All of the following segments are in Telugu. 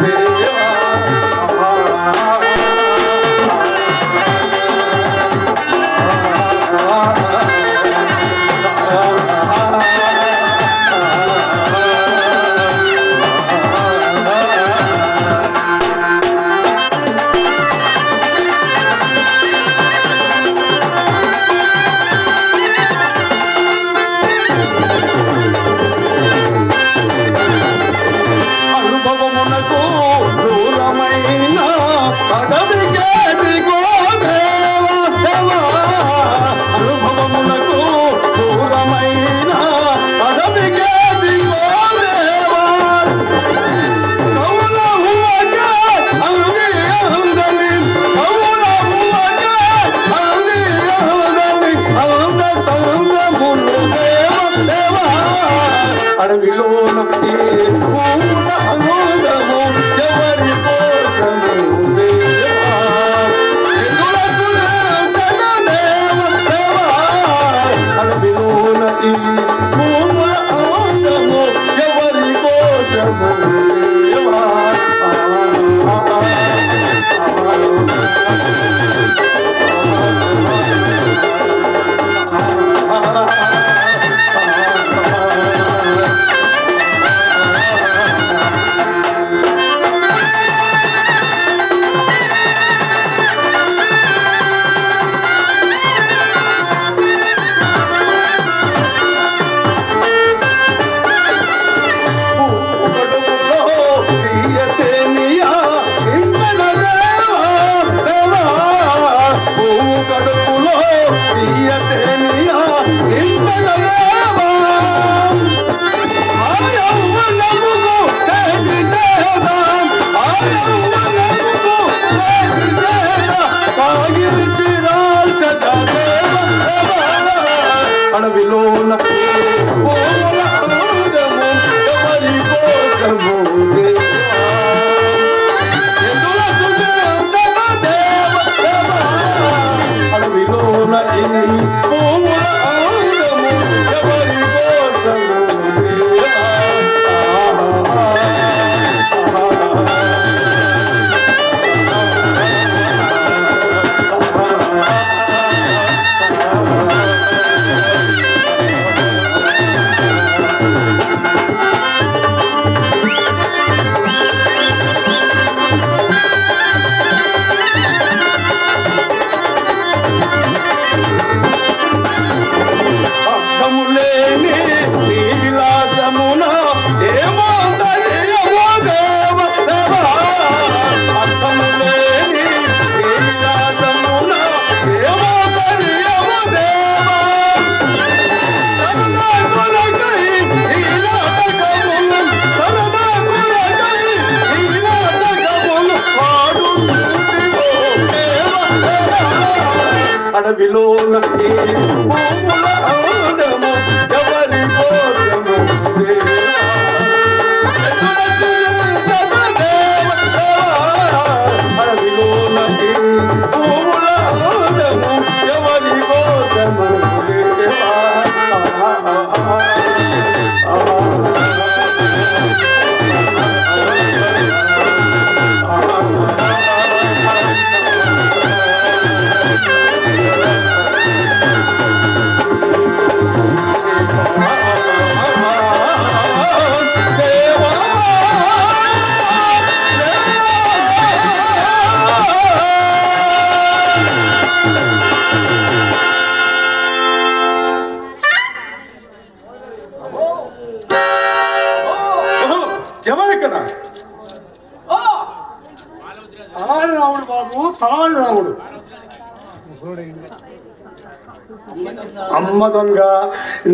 রাধে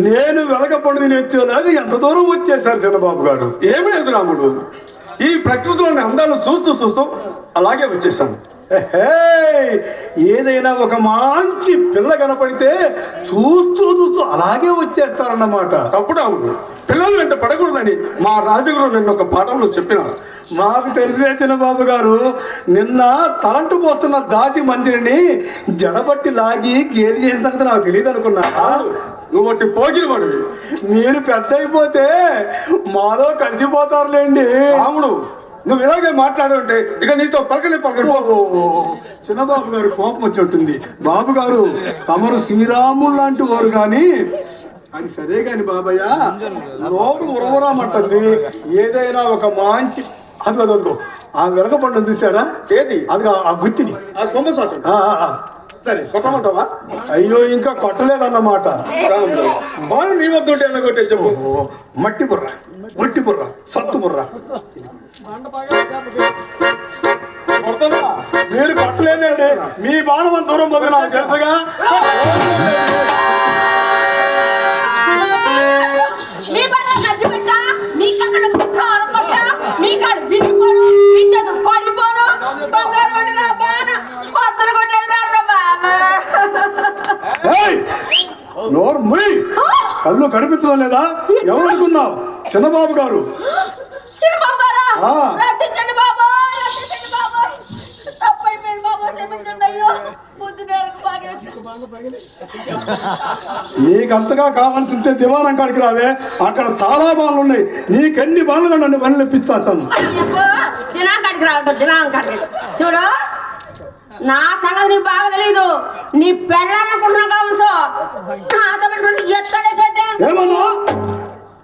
నేను వెలగపండు నేర్చేలాగా ఎంత దూరం వచ్చేసారు చిన్నబాబు గారు? ఏమి లేదు రాముడు. ఈ ప్రకృతిలోని అందాలు చూస్తూ చూస్తూ అలాగే వచ్చేసాను హే, ఏదైనా ఒక మంచి పిల్ల కనపడితే చూస్తూ చూస్తూ అలాగే వచ్చేస్తారన్నమాట. తప్పుడు రాముడు పిల్లల వెంట పడకూడదని మా రాజగురు నిన్న ఒక పాఠంలో చెప్పినారు. మాకు తెలిసిన చిన్నబాబు గారు నిన్న తలంటు పోస్తున్న దాసి మందిరిని జడబట్టి లాగి గేలి చేసిన సంగతి నాకు తెలియదు అనుకున్నా నువ్వు ఒకటి పోగిరి వాడివి. మీరు పెద్ద అయిపోతే మాలో కలిసిపోతారులేండి. రాముడు నువ్వు ఇలాగే మాట్లాడు అంటే ఇక నీతో పలకని పలకని. పో. ఓ, చిన్నబాబు గారు కోపం వచ్చి ఉంటుంది. బాబు గారు తమరు శ్రీరాములు లాంటి వారు కానీ అది సరే కాని బాబయ్య నోరు ఉరవరామంటుంది. ఏదైనా ఒక మంచి అదిగో ఆ వెలగపండు చూసారా ఏది? అది ఆ గుత్తిని. ఆ కొమ్మ సాటు. సరే కొట్టమంటావా? అయ్యో ఇంకా కొట్టలేదన్నమాట. బాను నీ వద్ద ఉంటే ఎలా కొట్టే చెప్పు. మట్టి బుర్ర మట్టి బుర్ర సత్తు బుర్ర. మీరు కొట్టలేదండి మీ బాణం అంత దూరం పోతే నాకు తెలుసుగా? మీ చేతులు పడిపోను బంగారు కొట్టిన బాణ? కొత్తలు! నోరు కళ్ళు కనిపించడం లేదా? ఎవరు అనుకున్నావు చిన్నబాబు గారు నీకంతగా కావాల్సి ఉంటే దివానం కాడికి రావే. అక్కడ చాలా బాణలు ఉన్నాయి. నీకెన్ని బాణలు కండి రావద్దు దినాంకాడికి చూడు నా సంగతి నీకు బాగా తెలీదు. నీ పెళ్ళాలనుకుంటున్నా కావచ్చు నాతో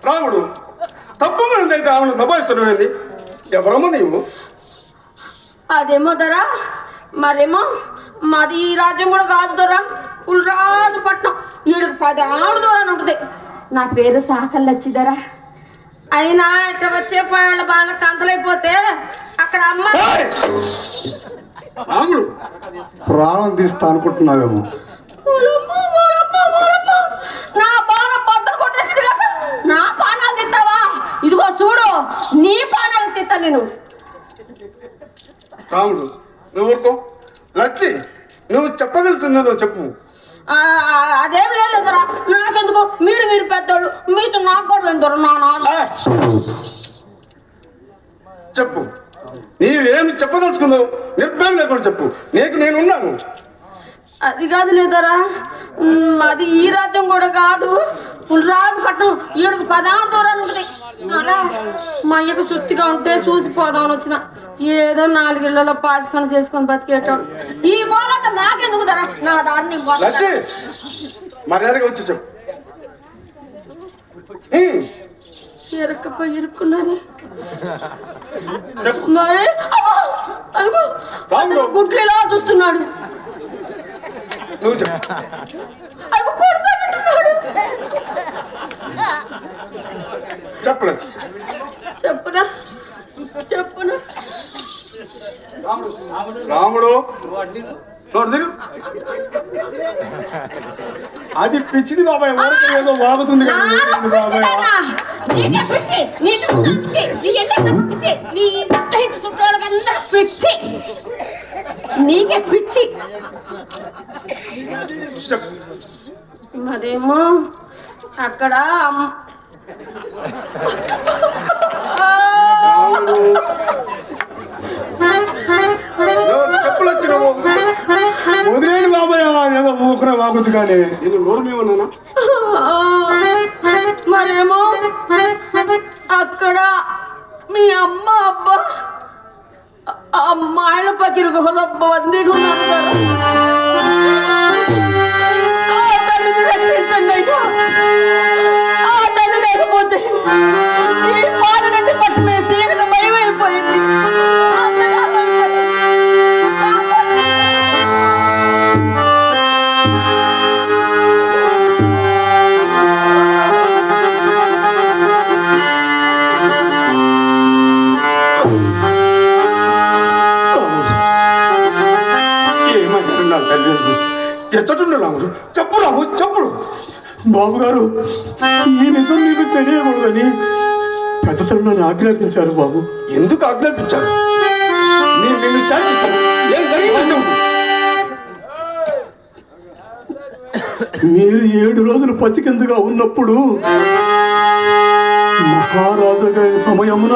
రాముడు తప్పు మనదైతే ఆమెను ఎవరమ్మా నీవు? అదేమో దొరా మరేమో మాది ఈ రాజ్యం కూడా కాదు దొరా. ఉల్రాజు పట్నం. ఈడికి పది ఆడు దూరాన్ని ఉంటుంది. నా పేరు సాకల్లచ్చి దొరా. అయినా ఇట్లా వచ్చే వాళ్ళ బాగా కంతలైపోతే అక్కడ అమ్మ! రాముడు. ప్రాణం తీస్తా అనుకుంటున్నావేమో. నా పానాలు తింటావా? ఇదిగో చూడు నీ పానాలు తింటా నేను. రాముడు నువ్వు ఊరుకో. లచ్చి నువ్వు చెప్పగలిసిందో చెప్పు. అదేం లేదురా నాకెందుకు? మీరు మీరు పెద్దోళ్ళు మీతో నాకు కూడా వెందరు నా! చెప్పు. నీవేమి చెప్పదలుచుకున్నావు? నిర్భయం లేకుండా చెప్పు. నీకు నేనున్నాను. అది కాదు లేదరా అది ఈ రాజ్యం కూడా కాదు. రాజపట్నం ఈడుకు పదాం దూరం ఉంటుంది. మా అయ్యకు సుత్తిగా ఉంటే చూసిపోదామని వచ్చిన. ఏదో నాలుగేళ్ళలో పాసి పని చేసుకొని బతికేటాడు. ఈ మూలంగా నాకెందుకు ధర? నా దాన్ని మర్యాదగా వచ్చి చెప్పు. ఉమ్, ఇరుక్కుపోయి ఇరుక్కున్నాను మరి! అదిగో సాంబు. గుడ్లు ఇలా చూస్తున్నాడు. నువ్వు చెప్పు. చెప్పునా చెప్పునా రాముడు. నోడు అది పిచ్చిది బాబాయ్ ఊరికి ఏదో వాగుతుంది బాబాయ్ నీకే పిచ్చి మరేమో అక్కడ చెప్పులు వచ్చినావు బాబయ్య ఏదో ఊకరే వాగుద్దు కానీ నేను నోరు మేమన్నానా మరేమో అక్కడ మీ అమ్మ అబ్బ అమ్మాయిల పకిరి గుహలో బందీగా. ఆ తల్లిని రక్షించండి అయ్యా. ఆ తల్లి లేకపోతే ఎచ్చటుండు రాముడు చెప్పు రాము చెప్పుడు బాబు గారు ఈ నిజం మీకు తెలియకూడదని పెద్దతను నన్ను ఆజ్ఞాపించారు బాబు. ఎందుకు ఆజ్ఞాపించారు? నేను నిన్ను శాసిస్తాను ఏం జరిగిందో మీరు ఏడు రోజులు పసికిందుగా ఉన్నప్పుడు మహారాజు గారి సమయమున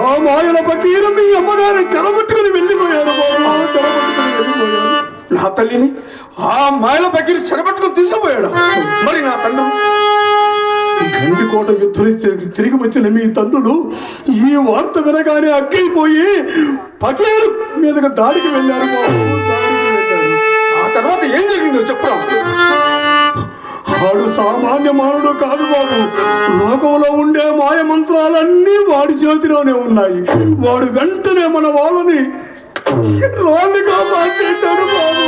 ఆ మాయల పకీరు మీ అమ్మగారి చెరగొట్టుకుని వెళ్ళిపోయారు నా తల్లిని ఆ మాయల పకీరు చెరబట్టుకుని తీసుకుపోయాడు మరి నా తండ్రి గండికోట యుద్ధం తిరిగి వచ్చిన మీ తండ్రులు ఈ వార్త వినగానే అక్కైపోయి పకీరు మీదగా దాడికి వెళ్ళారు బాబు తర్వాత ఏం జరిగిందో చెప్పు రాము వాడు సామాన్య మానవుడు కాదు బాబు. లోకంలో ఉండే మాయ మంత్రాలన్నీ వాడి చేతిలోనే ఉన్నాయి. వాడు వెంటనే మన వాళ్ళని రాళ్ళుగా మార్చేశాడు బాబు.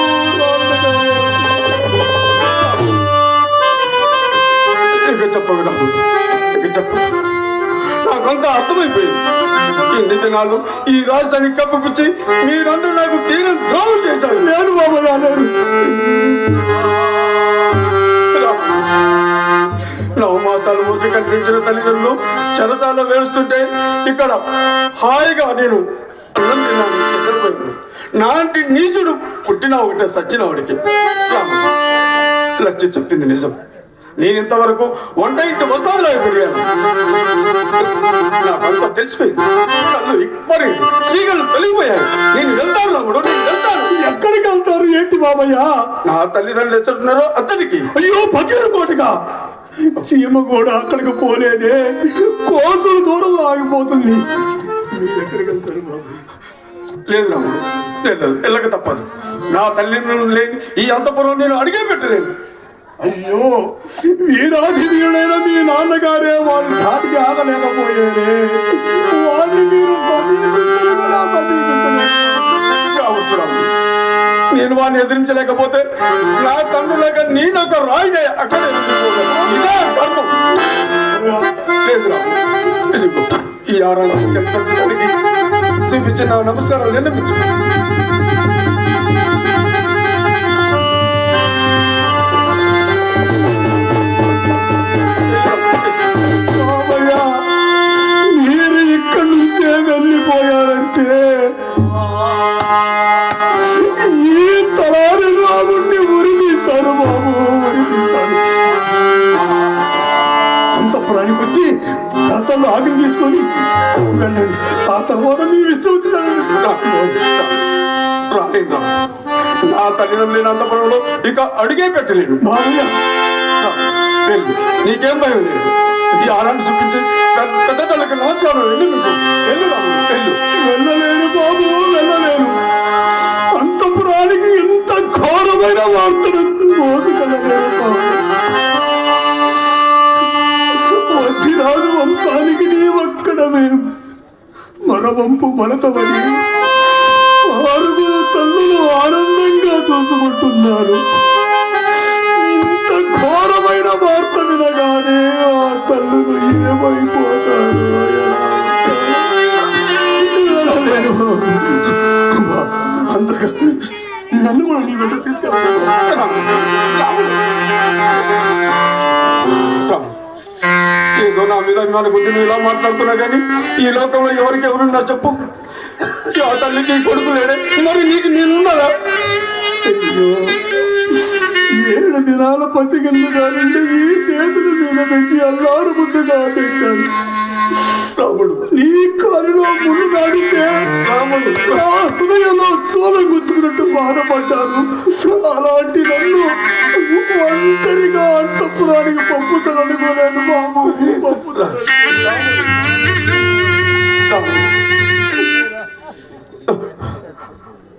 ఇక చెప్పవు రాము ఇక చెప్పు నాకంతా అర్థమైపోయింది. ఎన్ని దినాలు ఈ రాజధాని కప్పిపుచ్చి మీరందరూ నాకు తీరం ద్రోహం చేశారు. లేదు బాబు లేదు నవమాసాలు మూసి కనిపించిన తల్లిదండ్రులు చెరసాల వేడుస్తుంటే ఇక్కడ హాయిగా నేను అన్నం తిన్నాను. నాంటి నీచుడు పుట్టిన ఒకటే సచ్చిన వాడికి. లచ్చి చెప్పింది నిజం. నేను ఇంతవరకు వంట ఇంటి పెరిగాను నాకంతా తెలిసిపోయింది. కళ్ళు ఇప్పటి చీకలు తొలిగిపోయాయి. నేను వెళ్తాను రాముడు నేను వెళ్తాను. ఎక్కడికి వెళ్తారు? ఏంటి బాబయ్య? నా తల్లిదండ్రులు ఎక్కడున్నారో అచ్చడికి అయ్యో పకీరు కోటగా? సీమ కూడా అక్కడికి పోలేదే. కోసులు దూరం ఆగిపోతుంది. మీరు ఎక్కడికి వెళ్తారు బాబు? లేదు రాముడు లేదు వెళ్ళక తప్పదు. నా తల్లిదండ్రులు లేని ఈ అంతపురం నేను అడిగే పెట్టలేను. అయ్యో వీరాధి వీరుడైన మీ నాన్నగారే వారి ధాటికి ఆగలేకపోయారే. వారిని మీరు నేను వాడిని ఎదిరించలేకపోతే నా తండ్రులేక నేను ఒక రాయినే అక్కడే ఇదే ఈ ఆరాధన చూపించిన నమస్కారాలు నమస్కారం విన్నపించు ఆగి తీసుకొని వెళ్ళండి ఆ తర్వాత మీ ఇష్టం వచ్చిన రాలేను రా. నా తల్లిదండ్రులు లేని అంతపురంలో ఇక అడిగే రా, వెళ్ళు. నీకేం భయం లేదు. ఈ ఆరాన్ని చూపించి పెద్ద- తల్లికి నమస్కారం వెళ్ళు వెళ్ళలేను బాబు వెళ్ళలేను. అంతపురానికి ఇంత ఘోరమైన వార్తను మోసుకెళ్ళలేను బాబు. వంపు మనతమని ఆరుగురు తల్లులు ఆనందంగా చూసుకుంటున్నారు. ఇంత ఘోరమైన వార్త వినగానే ఆ తల్లులు ఏమైపోతారు? అంతగా నన్ను కూడా నీ వెంట తీసుకెళ్తాను ఏదో నా మీద అభిమాన బుద్ధి ఇలా మాట్లాడుతున్నా కానీ ఈ లోకంలో ఎవరికి ఎవరున్నా చెప్పు? ఆ తల్లికి కొడుకు లేడే. మరి నీకు నేనున్నారా ఏడు దినాల పసిగిల్ల కానిండి ఈ చేతుల మీద పెట్టి అల్లారు ముందుగా పెట్టాను రాముడు. నీ ముళ్ళు నాడితే రాముడు. నా హృదయంలో గుచ్చుకున్నట్టు బాధపడ్డాను. అలాంటి నన్ను ఒంటరిగా అంతపురానికి పంపుతాననుకోలేను బాబు. పంపుతాను.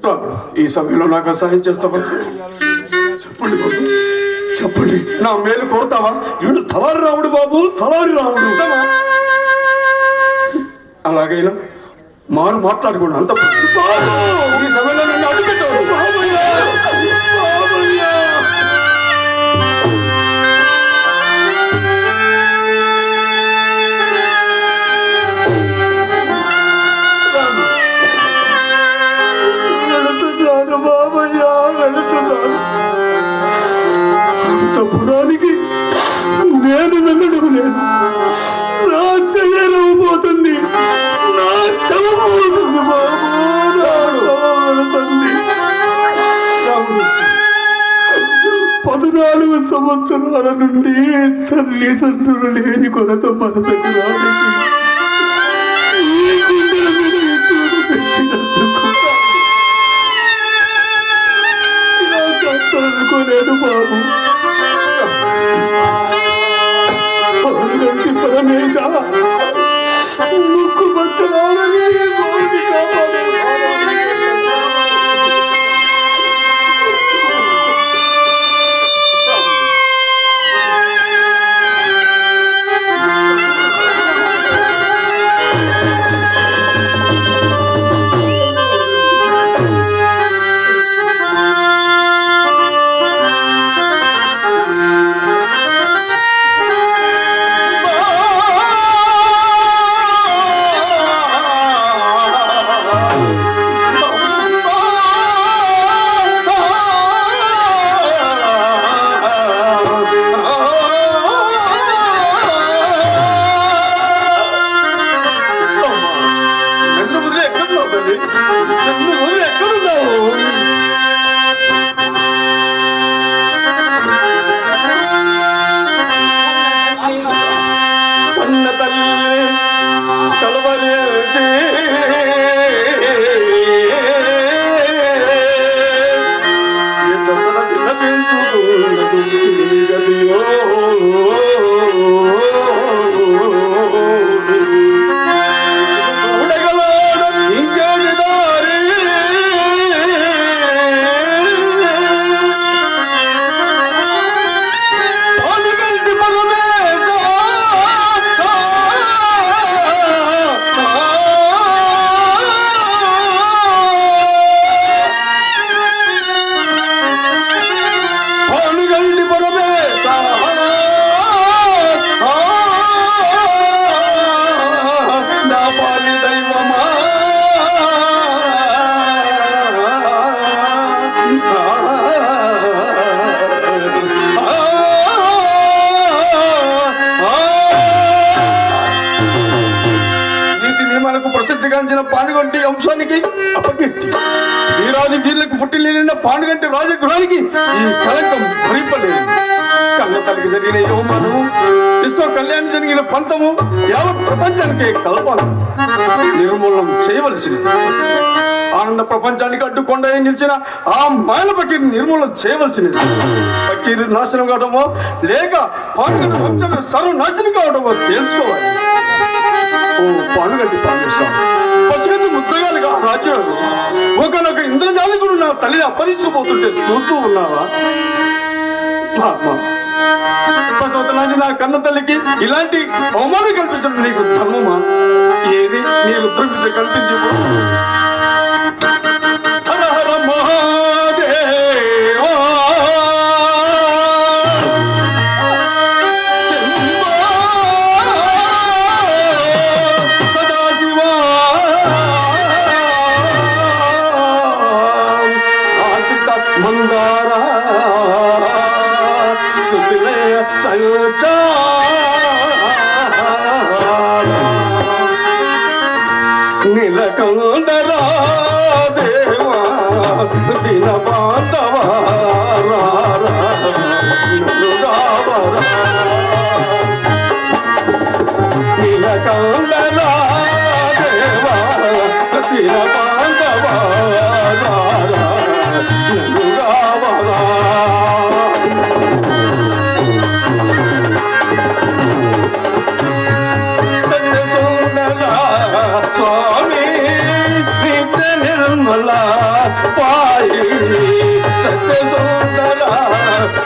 రాముడు ఈ సమయంలో నాకు సహాయం చేస్తావా? చెప్పండి బాబు. చెప్పండి. నా మేలు కోరుతావా? వీడు తలారి రాముడు బాబు తలారి రాముడు. అలాగైనా మారు మాట్లాడకుండా. అంత మన నుండి తల్లిదండ్రులు లేని కొరత మన దగ్గరానికి ఈ పెంచినందుకు. బాబు. కన్న జరిగిన యోమానము విశ్వ కళ్యాణం జరిగిన పంతము యావత్ ప్రపంచానికి కలపాలి. నిర్మూలనం చేయవలసింది ఆనంద ప్రపంచానికి అడ్డుకొండ నిలిచిన ఆ మాయల పకీర్ నిర్మూలన చేయవలసింది పకీర్ నాశనం కావడమో లేక పానుగంటి వంశం సర్వనాశనం కావడమో తెలుసుకోవాలి. ఓ పానుగంటి పాండేశ్వరం పసిగంటి ముచ్చగాలుగా రాజ్యం ఒకనొక ఇంద్రజాలికుడు నా తల్లిని అప్పరించుకుపోతుంటే చూస్తూ ఉన్నావా? నా కన్న తల్లికి ఇలాంటి అవమానం కల్పించడం నీకు ధర్మమా? ఏది నీ రుద్రమిత కల్పించు.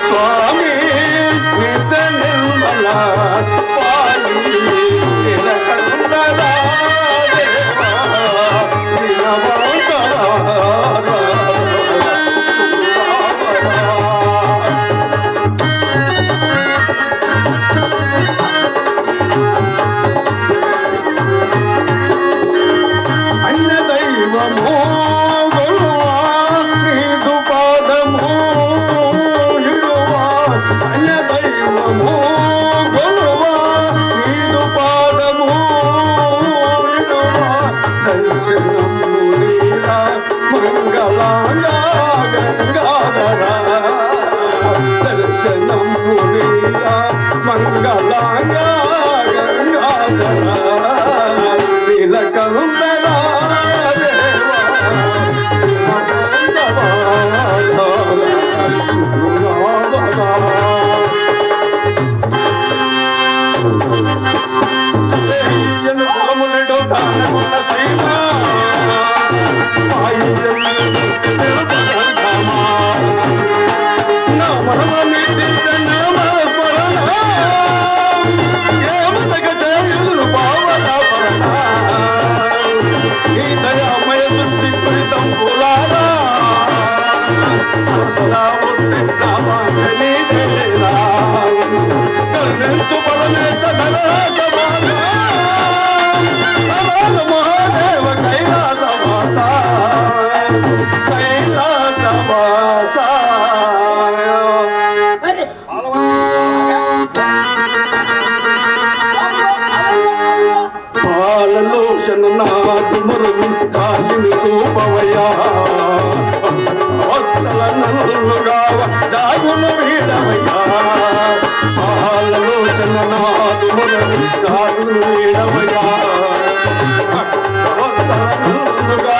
స్వామి నిత్య నిర్మల పాలి నిలకడ Oh, నాది మురుగు కాలిని చూపవయ్యా. వత్సల నన్నుగా జాగులు వీడవయ్యా ఆలోచన నాది మురుగు కాలిని వీడవయ్యా వత్సల నన్నుగా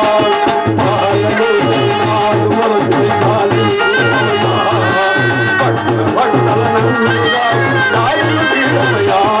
வாழ்வில்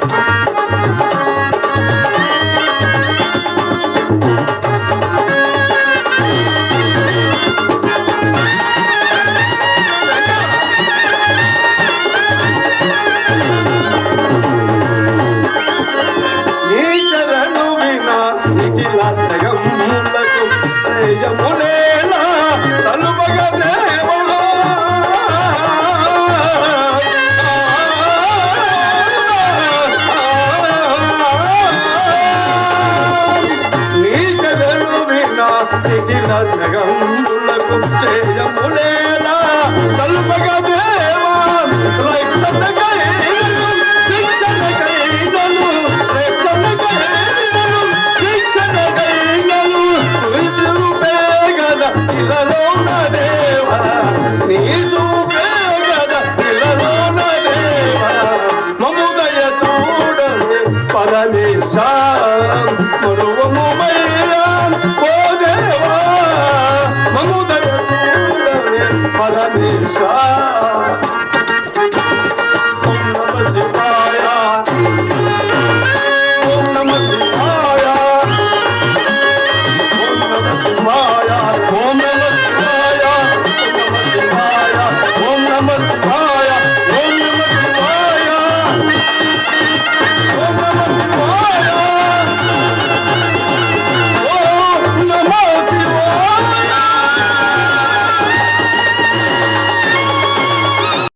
Oh no.